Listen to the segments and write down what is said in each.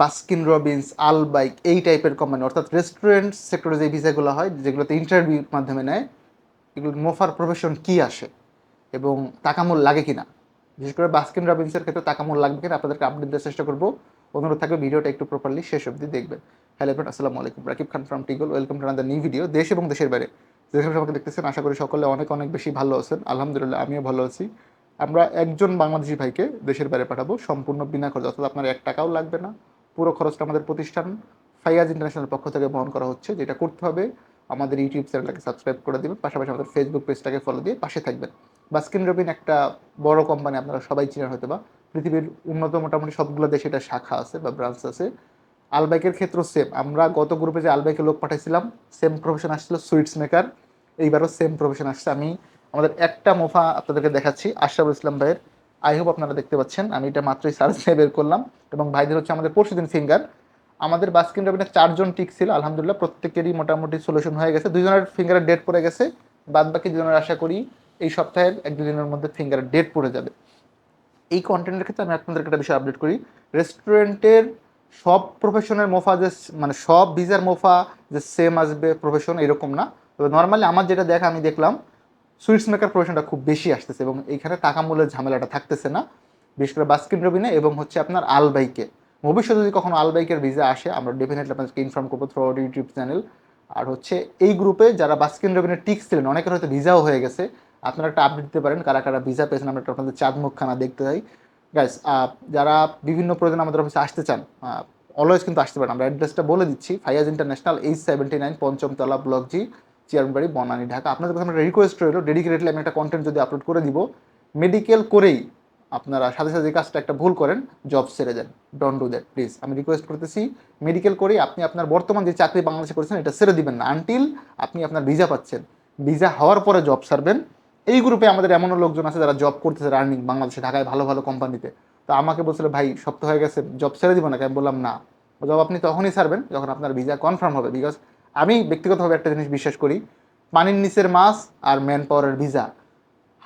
Baskin Robbins Al Baik এই টাইপের company অর্থাৎ রেস্টুরেন্ট সেক্টরে যে ভিসাগুলো হয়, যেগুলোতে ইন্টারভিউর মাধ্যমে নেয় এগুলো মোফার প্রফেশন কি আসে এবং টাকামূল লাগে কি না বিশেষ করে বাস্কিন রবিন্সের ক্ষেত্রে টাকামূল লাগবে কিনা, আপনাদেরকে আপডেট দেওয়ার চেষ্টা করব। অনুরোধ থাকবে, ভিডিওটা একটু প্রপারলি শেষ অবধি দেখবেন। হ্যালো ফ্রেন্ড আসসালামু আলাইকুম। Rakib Khan from টিগল welcome to another new video দেশ এবং দেশের বাইরে। যেখানে আমাকে দেখতেছেন, আশা করি সকলে অনেক অনেক বেশি ভালো আছেন। আলহামদুলিল্লাহ, আমিও ভালো আছি। আমরা একজন বাংলাদেশি ভাইকে দেশের বাইরে পাঠাবো, সম্পূর্ণ বিনা খরচ, অর্থাৎ আপনার এক টাকাও লাগবে না। পুরো খরচটা আমাদের প্রতিষ্ঠান ফাইয়াজ ইন্টারন্যাশনাল পক্ষ থেকে বহন করা হচ্ছে, যেটা করতে হবে। আমাদের ইউটিউব চ্যানেলটাকে সাবস্ক্রাইব করে দিবেন, পাশাপাশি আমাদের ফেসবুক পেজটাকে ফলো দিয়ে পাশে থাকবেন। বাস্কিন রবিন একটা বড় কোম্পানি আপনারা সবাই চিনেন হয়তো বা পৃথিবীর উন্নত মোটামুটি সবগুলো দেশে এটা শাখা আছে বা ব্রাঞ্চ আছে। আলবাইকের ক্ষেত্রেও সেম আমরা গত গ্রুপে যে আলবাইকে লোক পাঠাইছিলাম সেম প্রফেশন আসছিল সুইটস মেকার এইবারও সেম প্রফেশন আসছে। আমি আমাদের একটা মোফা আপনাদেরকে দেখাচ্ছি, আশরাফুল ইসলাম ভাইয়ের। আই হোপ আপনারা দেখতে পাচ্ছেন, আমি এটা মাত্রই সার্চ দিয়ে বের করলাম এবং ভাইদের হচ্ছে আমাদের পরশু দিন ফিঙ্গার আমাদের বাস্কিন রবিনের চারজন টিক ছিল, আলহামদুলিল্লাহ প্রত্যেকেরই মোটামুটি সলিউশন হয়ে গেছে। দুজনের ফিঙ্গারের ডেট পড়ে গেছে বাদ বাকি দুজনের আশা করি এই সপ্তাহের এক দুদিনের মধ্যে ফিঙ্গারের ডেট পড়ে যাবে। এই কন্টেন্টের ক্ষেত্রে আমি আপনাদেরকে একটা বিষয় আপডেট করি। রেস্টুরেন্টের সব প্রফেশনের মোফা যে মানে সব ভিসার মোফা যে সেম আসবে প্রফেশন এরকম না। তবে নর্মালি আমার যেটা দেখা, আমি দেখলাম সুইটস মেকার প্রফেশনটা খুব বেশি আসতেছে এবং এইখানে টাকা মূল্যের ঝামেলাটা থাকতেছে না। বিশেষ করে বাস্কিন রবিনে এবং হচ্ছে আপনার আলবাইকে। ভবিষ্যতে যদি কখনো আলবাইকের ভিসা আসে, আমরা ডেফিনেটলি আপনাদেরকে ইনফর্ম করব থ্রু আউট ইউটিউব চ্যানেল আর হচ্ছে এই গ্রুপে যারা বাস্কিন রবিনের টিক্স ছিলেন, অনেকের হয়তো ভিসাও হয়ে গেছে। আপনারা একটা আপডেট দিতে পারেন, কারা কারা ভিসা পেয়েছেন, আমরা আপনাদের চাঁদ মুখখানা দেখতে চাই গাইস যারা বিভিন্ন প্রয়োজনে আমাদের অফিসে আসতে চান অলওয়েজ কিন্তু আসতে পারেন। আমরা অ্যাড্রেসটা বলে দিচ্ছি Faiyaz international H seventy nine পঞ্চমতলা block G চেয়ারবাড়ি বনানী ঢাকা আপনাদের কাছে একটা রিকোয়েস্ট রইল ডেডিকেটেডলি আমি একটা কন্টেন্ট যদি আপলোড করে দিব মেডিকেল করেই আপনারা সাথে সাথে কাজটা একটা ভুল করেন জব ছেড়ে যান ডোন্ট ডু দ্যাট প্লিজ আমি রিকোয়েস্ট করতেছি মেডিকেল করেই আপনি আপনার বর্তমান যে চাকরি বাংলাদেশে করেছেন, এটা ছেড়ে দিবেন না। আনটিল আপনি আপনার ভিসা পাচ্ছেন। ভিসা হওয়ার পরে জব ছাড়বেন। এই গ্রুপে আমাদের এমনও লোকজন আছে যারা জব করতেছে রানিং বাংলাদেশে, ঢাকায় ভালো ভালো কোম্পানিতে তো আমাকে বলছিল, ভাই, সপ্তাহ হয়ে গেছে জব ছেড়ে দিব না? আমি বললাম, না। জব আপনি তখনই ছাড়বেন যখন আপনার ভিসা কনফার্ম হবে। বিকজ আমি ব্যক্তিগতভাবে একটা জিনিস বিশ্বাস করি, পানির নিচের মাছ আর ম্যান পাওয়ারের ভিসা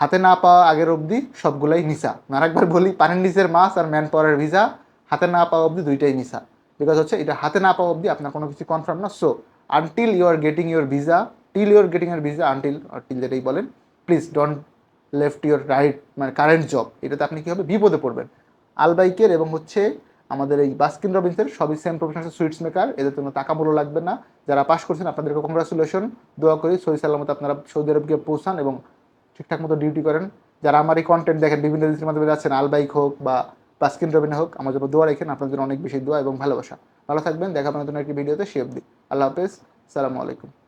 হাতে না পাওয়া আগের অবধি সবগুলাই নিসা আর একবার বলি, পানির নিচের মাছ আর ম্যান পাওয়ারের ভিসা হাতে না পাওয়া অবধি দুইটাই নিসা বিকজ হচ্ছে এটা হাতে না পাওয়া অবধি আপনার কোনো কিছু কনফার্ম না। So until you are getting your visa till your getting your visa until till যেটাই বলেন please don't left your right মানে কারেন্ট জব এটাতে আপনি কী হবে বিপদে পড়বেন? আলবাইকের এবং হচ্ছে আমাদের এই বাস্কিন রবিন্সের সবই সেম প্রফেশনাল সুইটস মেকার এদের জন্য টাকা বলো লাগবে না। যারা পাশ করছেন, আপনাদেরকে কংগ্রাচুলেশন দোয়া করি, সহি সালামত আপনারা সৌদি আরব গিয়ে পৌঁছান এবং ঠিকঠাক মতো ডিউটি করেন। যারা আমার এই কন্টেন্ট দেখেন, বিভিন্ন দেশের মাধ্যমে যাচ্ছেন আলবাইক হোক বা বাস্কিন রবিনে হোক, আমার জন্য দোয়া রেখেন, আপনাদের অনেক বেশি দোয়া এবং ভালোবাসা। ভালো থাকবেন, দেখা জন্য একটি ভিডিওতে সে অব্দি আল্লাহ হাফেজ, সালামু আলাইকুম।